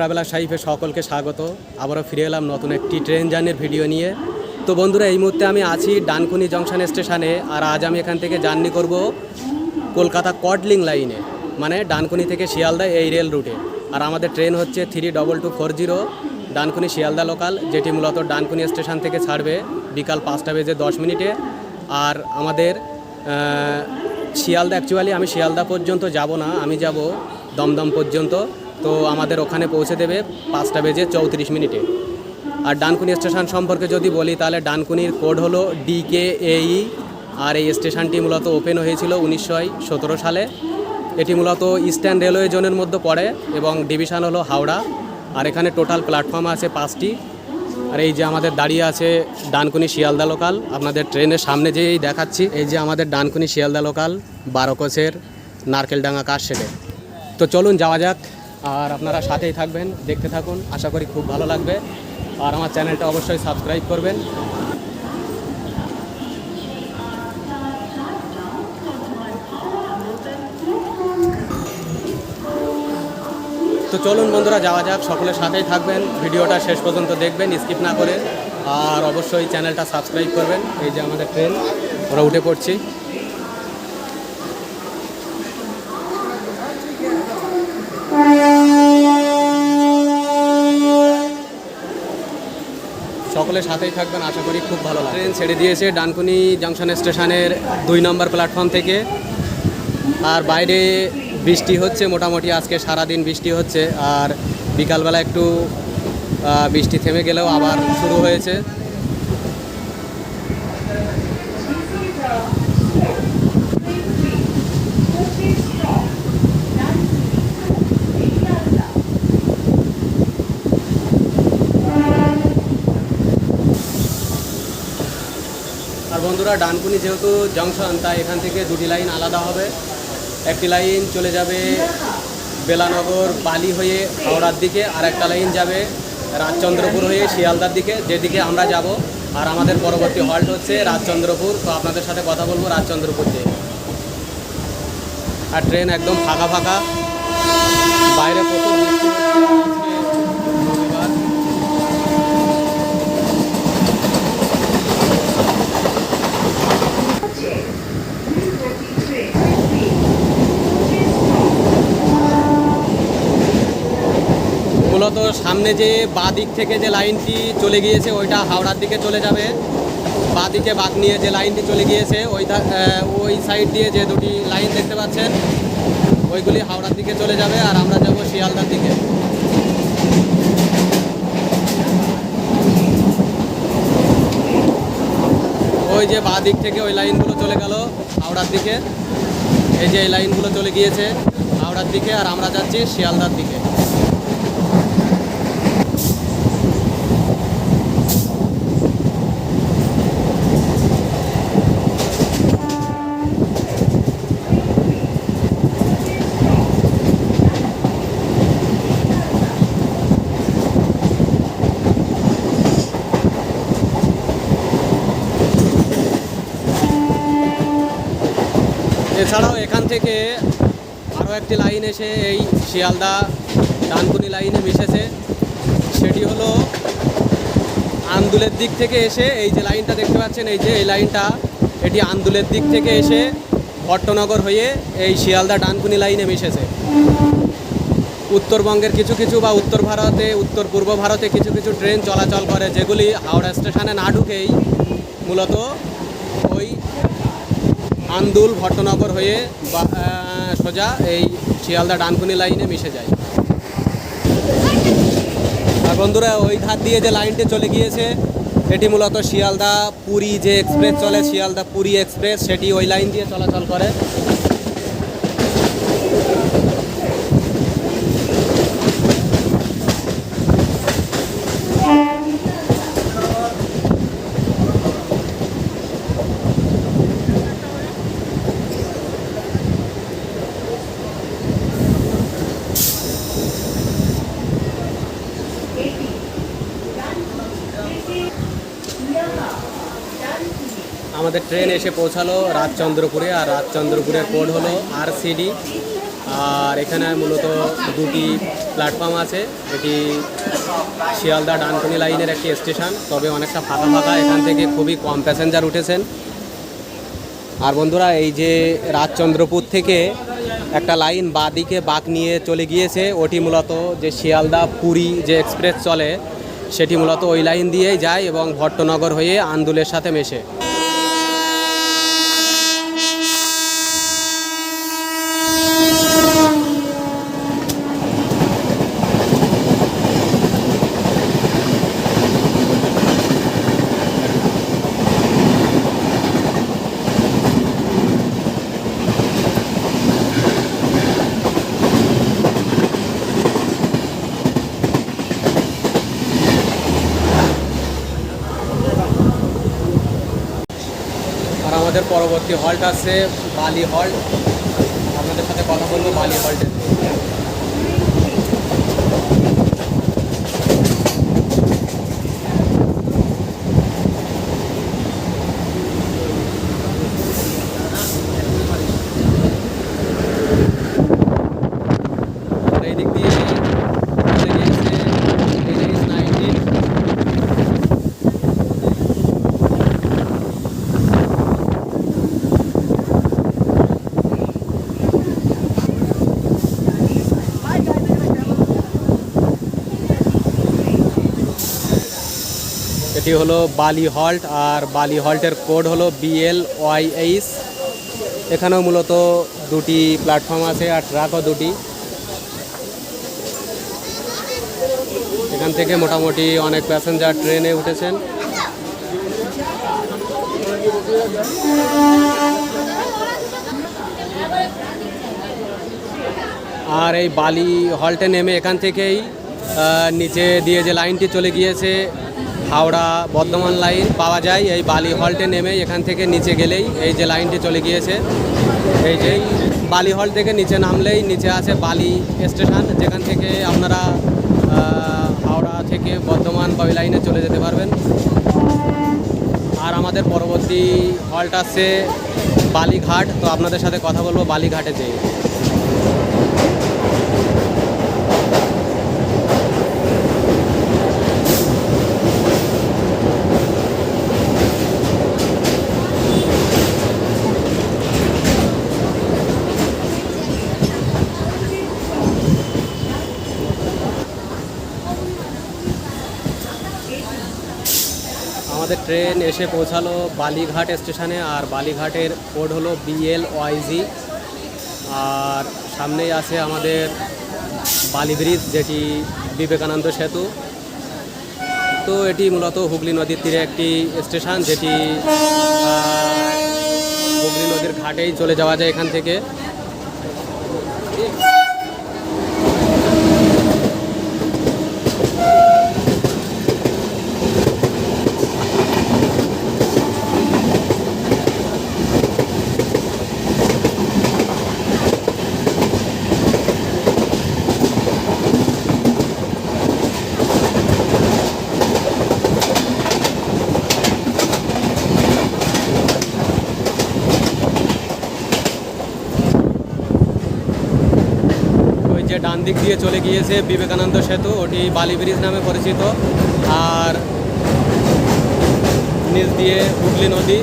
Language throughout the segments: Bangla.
ট্রাভেলার সাইফে সকলকে স্বাগত। আবারও ফিরে এলাম নতুন একটি ট্রেন জার্নির ভিডিও নিয়ে। তো বন্ধুরা, এই মুহূর্তে আমি আছি ডানকুনি জংশন স্টেশনে আর আজ আমি এখান থেকে জার্নি করব কলকাতা কডলিং লাইনে মানে ডানকুনি থেকে শিয়ালদা এই রেল রুটে। আর আমাদের ট্রেন হচ্ছে three double two four zero, Dankuni Sealdah local, যেটি মূলত ডানকুনি স্টেশন থেকে ছাড়বে বিকাল পাঁচটা বেজে দশ মিনিটে। আর আমাদের শিয়ালদা অ্যাকচুয়ালি আমি শিয়ালদা পর্যন্ত যাব না, আমি যাব দমদম পর্যন্ত। তো আমাদের ওখানে পৌঁছে দেবে পাঁচটা বেজে চৌত্রিশ মিনিটে। আর ডানকুনি স্টেশন সম্পর্কে যদি বলি, তাহলে ডানকুনির কোড হলো ডিকে এই আর এই স্টেশনটি মূলত ওপেন হয়েছিল উনিশশো সতেরো সালে। এটি মূলত ইস্টার্ন রেলওয়ে জোনের মধ্যে পড়ে এবং ডিভিশন হলো হাওড়া। আর এখানে টোটাল প্ল্যাটফর্ম আছে পাঁচটি। আর এই যে আমাদের দাঁড়িয়ে আছে ডানকুনি শিয়ালদা লোকাল। আপনাদের ট্রেনের সামনে যেই দেখাচ্ছি, এই যে আমাদের ডানকুনি শিয়ালদা লোকাল বারোকোষের নারকেলডাঙ্গা কার সেটে। তো চলুন যাওয়া যাক। আর আপনারা সাথেই থাকবেন, দেখতে থাকুন, আশা করি খুব ভালো লাগবে। আর আমার চ্যানেলটা অবশ্যই সাবস্ক্রাইব করবেন। তো চলুন বন্ধুরা, যাওয়া যাক সকলের সাথেই থাকবেন। ভিডিওটা শেষ পর্যন্ত দেখবেন, স্কিপ না করে। আর অবশ্যই চ্যানেলটা সাবস্ক্রাইব করবেন। এই যে আমাদের ট্রেন ওরা উঠে পড়ছি। সকলের সাথেই থাকবেন, আশা করি খুব ভালো লাগে ট্রেন ছেড়ে দিয়েছে ডানকুনি জাংশন স্টেশনের দুই নম্বর প্ল্যাটফর্ম থেকে। আর বাইরে বৃষ্টি হচ্ছে মোটামুটি, আজকে সারাদিন বৃষ্টি হচ্ছে। আর বিকালবেলা একটু বৃষ্টি থেমে গেলেও আবার শুরু হয়েছে আর বন্ধুরা, ডানকুনি যেহেতু জংশন তাই এখান থেকে দুটি লাইন আলাদা হবে। একটি লাইন চলে যাবে বেলানগর বালি হয়ে হাওড়ার দিকে, আর একটা লাইন যাবে রাজচন্দ্রপুর হয়ে শিয়ালদার দিকে যেদিকে আমরা যাব। আর আমাদের পরবর্তী হল্ট হচ্ছে রাজচন্দ্রপুর। তো আপনাদের সাথে কথা বলব রাজচন্দ্রপুর দিয়ে। আর ট্রেন একদম ফাঁকা ফাঁকা। বাইরে প্রচুর মূলত সামনে যে বাঁ দিক থেকে যে লাইনটি চলে গিয়েছে, ওইটা হাওড়ার দিকে চলে যাবে। বাঁ দিকে বাঁক নিয়ে যে লাইনটি চলে গিয়েছে, ওই ওই সাইড দিয়ে যে দুটি লাইন দেখতে পাচ্ছেন, ওইগুলি হাওড়ার দিকে চলে যাবে আর আমরা যাব শিয়ালদার দিকে। ওই যে বাঁ দিক থেকে ওই লাইনগুলো চলে গেল হাওড়ার দিকে। এই যে এই লাইনগুলো চলে গিয়েছে হাওড়ার দিকে আর আমরা যাচ্ছি শিয়ালদার দিকে এছাড়াও এখান থেকে আরও একটি লাইন এসে এই শিয়ালদা ডানকুনি লাইনে মিশেছে। সেটি হলো আন্দুলের দিক থেকে এসে এই যে লাইনটা দেখতে পাচ্ছেন, এই যে এই লাইনটা, এটি আন্দুলের দিক থেকে এসে ভট্টনগর হয়ে এই শিয়ালদা ডানকুনি লাইনে মিশেছে। উত্তরবঙ্গের কিছু কিছু বা উত্তর ভারতে, উত্তর পূর্ব ভারতে কিছু কিছু ট্রেন চলাচল করে, যেগুলি হাওড়া স্টেশনে না ঢুকেই মূলত আন্দুল ভট্টনগর হয়ে সোজা এই শিয়ালদা ডানকুনি লাইনে মিশে যায়। আর বন্ধুরা, ওই ধার দিয়ে যে লাইনটি চলে গিয়েছে, এটি মূলত শিয়ালদা পুরী যে এক্সপ্রেস চলে শিয়ালদা পুরী এক্সপ্রেস সেটি ওই লাইন দিয়ে চলাচল করে। আমাদের ট্রেন এসে পৌঁছালো রাজচন্দ্রপুরে, আর রাজচন্দ্রপুরের কোড হলো আরসিডি আর এখানে মূলত দুটি প্ল্যাটফর্ম আছে, এটি শিয়ালদা ডানকুনি লাইনের একটি স্টেশন তবে অনেকটা ফাঁকা ফাঁকা, এখান থেকে খুবই কম প্যাসেঞ্জার উঠেছেন। আর বন্ধুরা, এই যে রাজচন্দ্রপুর থেকে একটা লাইন বাদিকে বাঁক নিয়ে চলে গিয়েছে, ওটি মূলত যে শিয়ালদা পুরী যে এক্সপ্রেস চলে, সেটি মূলত ওই লাইন দিয়েই যায় এবং ভট্টনগর হয়ে আন্দুলের সাথে মেশে আর আমাদের পরবর্তী হল্ট আছে বালি হল্ট আপনাদের সাথে কথা বলব বালি হল্টে আর এই দিক দিয়ে চলে গিয়েছে NH 19 এটি হলো বালি হল্ট, আর বালি হল্টের কোড হলো B L Y Y H এখানেও মূলত দুটি প্ল্যাটফর্ম আছে আর ট্রাকও দুটি। এখান থেকে মোটামুটি অনেক প্যাসেঞ্জার ট্রেনে উঠেছেন। আর এই বালি হল্টে নেমে এখান থেকেই নিচে দিয়ে যে লাইনটি চলে গিয়েছে হাওড়া বর্ধমান লাইন পাওয়া যায়। এই বালি হল্টে নেমে এখান থেকে নিচে গেলেই এই যে লাইনটি চলে গিয়েছে। এই যে বালি হল থেকে নিচে নামলেই নিচে আছে বালি স্টেশন, যেখান থেকে আপনারা হাওড়া থেকে বর্ধমান বা লাইনে চলে যেতে পারবেন। আর আমাদের পরবর্তী হল্ট আসছে বালিঘাট। তো আপনাদের সাথে কথা বলব বালিঘাটে যেয়ে আমাদের ট্রেন এসে পৌঁছালো বালিঘাট স্টেশনে, আর বালিঘাটের কোড হলো বিএল ওয়াইজি আর সামনেই আছে আমাদের বালি ব্রিজ যেটি বিবেকানন্দ সেতু। তো এটি মূলত হুগলি নদীর তীরে একটি স্টেশন, যেটি হুগলি নদীর ঘাটেই চলে যাওয়া যায় এখান থেকে ওই যে ডান দিক দিয়ে চলে গিয়েছে বিবেকানন্দ সেতু, ওটি বালি ব্রিজ নামে পরিচিত। আর নিচ দিয়ে হুগলি নদী।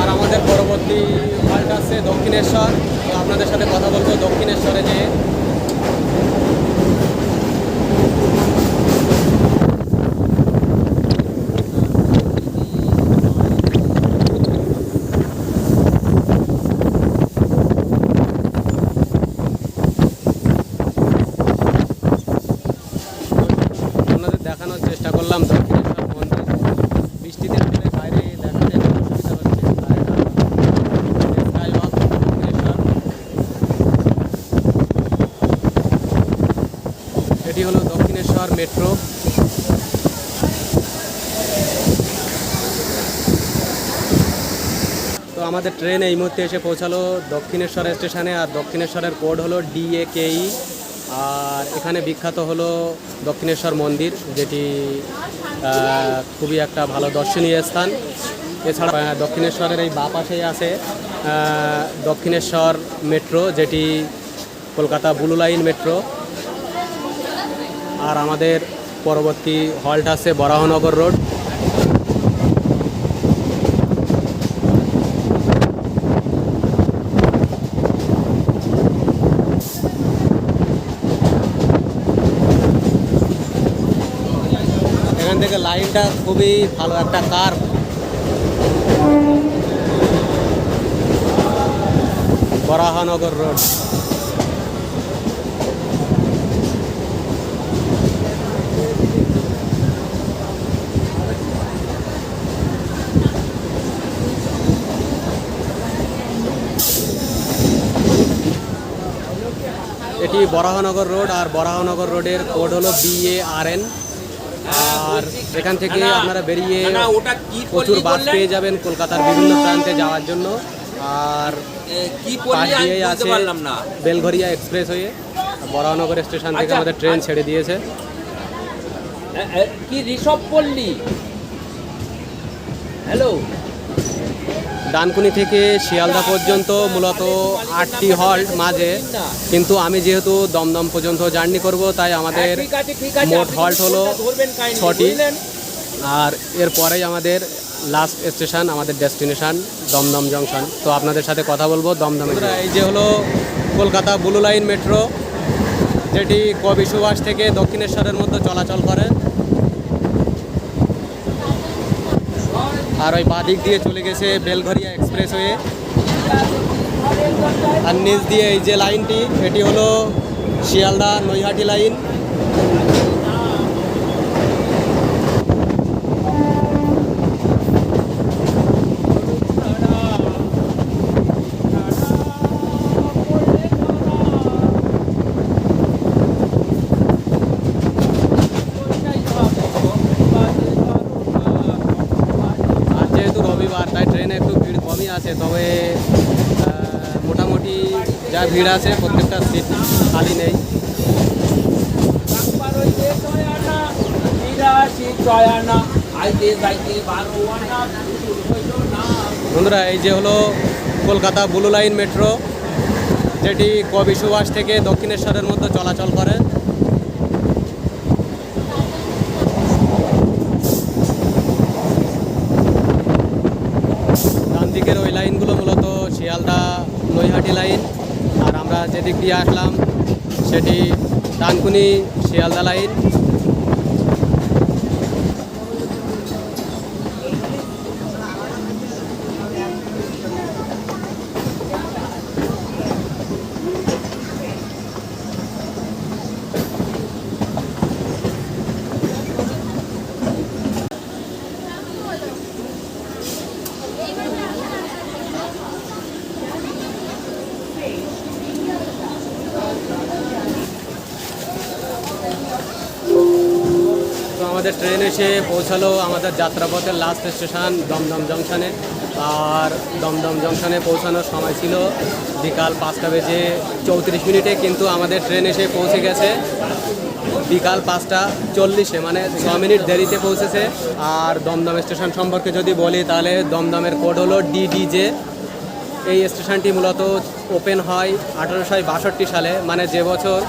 আর আমাদের পরবর্তী হল্ট আছে দক্ষিণেশ্বর। তো আপনাদের সাথে কথা বলব দক্ষিণেশ্বরে যে আপনাদের দেখানোর চেষ্টা করলাম দক্ষিণেশ্বর মন্দির বৃষ্টিতে আসলে বাইরে দেখা যায় অসুবিধা হচ্ছে। এটি হলো দক্ষিণেশ্বর মেট্রো। তো আমাদের ট্রেন এই মুহূর্তে এসে পৌঁছালো দক্ষিণেশ্বর স্টেশনে, আর দক্ষিণেশ্বরের কোড হলো ডিএকেই আর এখানে বিখ্যাত হলো দক্ষিণেশ্বর মন্দির, যেটি খুবই একটা ভালো দর্শনীয় স্থান। এছাড়া দক্ষিণেশ্বরের এই বা পাশেই আছে দক্ষিণেশ্বর মেট্রো, যেটি কলকাতা ব্লু লাইন মেট্রো। আর আমাদের পরবর্তী হল্ট আছে বরাহনগর রোড এখান থেকে লাইনটা খুবই ভালো একটা কার। বরাহনগর রোড। এটি বরাহনগর রোড আর বরাহনগর রোডের কোড হলো বিএ আর সেখান এখান থেকে আপনারা বেরিয়ে প্রচুর বাস পেয়ে যাবেন কলকাতার বিভিন্ন প্রান্তে যাওয়ার জন্য। আর কি বুঝতে আছে বেলঘরিয়া এক্সপ্রেস হয়ে। বরানগর স্টেশন থেকে আচ্ছা, আমাদের ট্রেন আচ্ছা। ছেড়ে দিয়েছে। কি ঋষভ পল্লী? হ্যালো? ডানকুনি থেকে শিয়ালদা পর্যন্ত মূলত আটটি হল্ট মাঝে। কিন্তু আমি যেহেতু দমদম পর্যন্ত জার্নি করব তাই আমাদের মোট হল্ট হলো ছটি। আর এরপরেই আমাদের লাস্ট স্টেশন আমাদের ডেস্টিনেশন দমদম জংশন তো আপনাদের সাথে কথা বলব দমদম এই যে হলো কলকাতা ব্লু লাইন মেট্রো যেটি কবি সুভাষ থেকে দক্ষিণেশ্বরের মধ্যে চলাচল করে। আর ওই বাদিক দিয়ে চলে গেছে বেলঘরিয়া এক্সপ্রেস হয়ে আর নিচ দিয়ে এই যে লাইনটি, এটি হলো শিয়ালদা নৈহাটি লাইন আর যেহেতু রবিবার তাই ট্রেনে একটু ভিড় কমই আছে তবে আহ, মোটামুটি যা ভিড় আছে, প্রত্যেকটা সিট খালি নেই। বন্ধুরা, এই যে হলো কলকাতা ব্লু লাইন মেট্রো, যেটি কবি সুভাষ থেকে দক্ষিণেশ্বরের মধ্যে চলাচল করে ডান দিকের ওই লাইনগুলো মূলত শিয়ালদা নৈহাটি লাইন আর আমরা যেদিক দিয়ে আসলাম সেটি ডানকুনি শিয়ালদা লাইন তো আমাদের ট্রেন এসে পৌঁছালো আমাদের যাত্রাপথের লাস্ট স্টেশন দমদম জংশনে আর দমদম জংশনে পৌঁছানোর সময় ছিল বিকাল পাঁচটা বেজে চৌত্রিশ মিনিটে, কিন্তু আমাদের ট্রেন এসে পৌঁছে গেছে বিকাল পাঁচটা চল্লিশে মানে ছ মিনিট দেরিতে পৌঁছেছে। আর দমদম স্টেশন সম্পর্কে যদি বলি, তাহলে দমদমের কোড হলো ডিডিজে এই স্টেশনটি মূলত ওপেন হয় আঠারোশো বাষট্টি সালে মানে যে বছর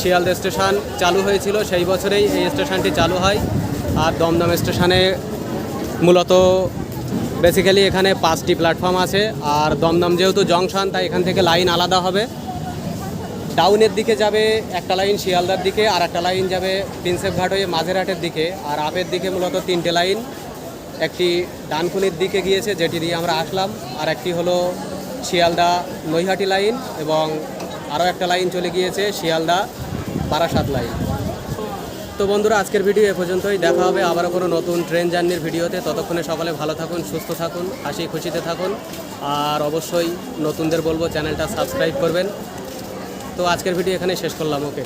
শিয়ালদা স্টেশন চালু হয়েছিল, সেই বছরেই এই স্টেশনটি চালু হয়। আর দমদম স্টেশনে মূলত বেসিক্যালি এখানে পাঁচটি প্ল্যাটফর্ম আছে। আর দমদম যেহেতু জংশন তাই এখান থেকে লাইন আলাদা হবে। ডাউনের দিকে যাবে একটা লাইন শিয়ালদার দিকে, আর একটা লাইন যাবে প্রিন্সেপ ঘাট হয়ে মাঝেরহাটের দিকে। আর আপের দিকে মূলত তিনটে লাইন একটি ডানকুনির দিকে গিয়েছে, যেটি দিয়ে আমরা আসলাম। আর একটি হলো শিয়ালদা নৈহাটি লাইন এবং আরও একটা লাইন চলে গিয়েছে, শিয়ালদা বারাসাত লাইন তো বন্ধুরা, আজকের ভিডিও এ পর্যন্তই। দেখা হবে আবারও কোনো নতুন ট্রেন জার্নির ভিডিওতে। ততক্ষণে সকালে ভালো থাকুন, সুস্থ থাকুন, হাসি খুশিতে থাকুন। আর অবশ্যই নতুনদের বলব, চ্যানেলটা সাবস্ক্রাইব করবেন। তো আজকের ভিডিও এখানে শেষ করলাম ওকে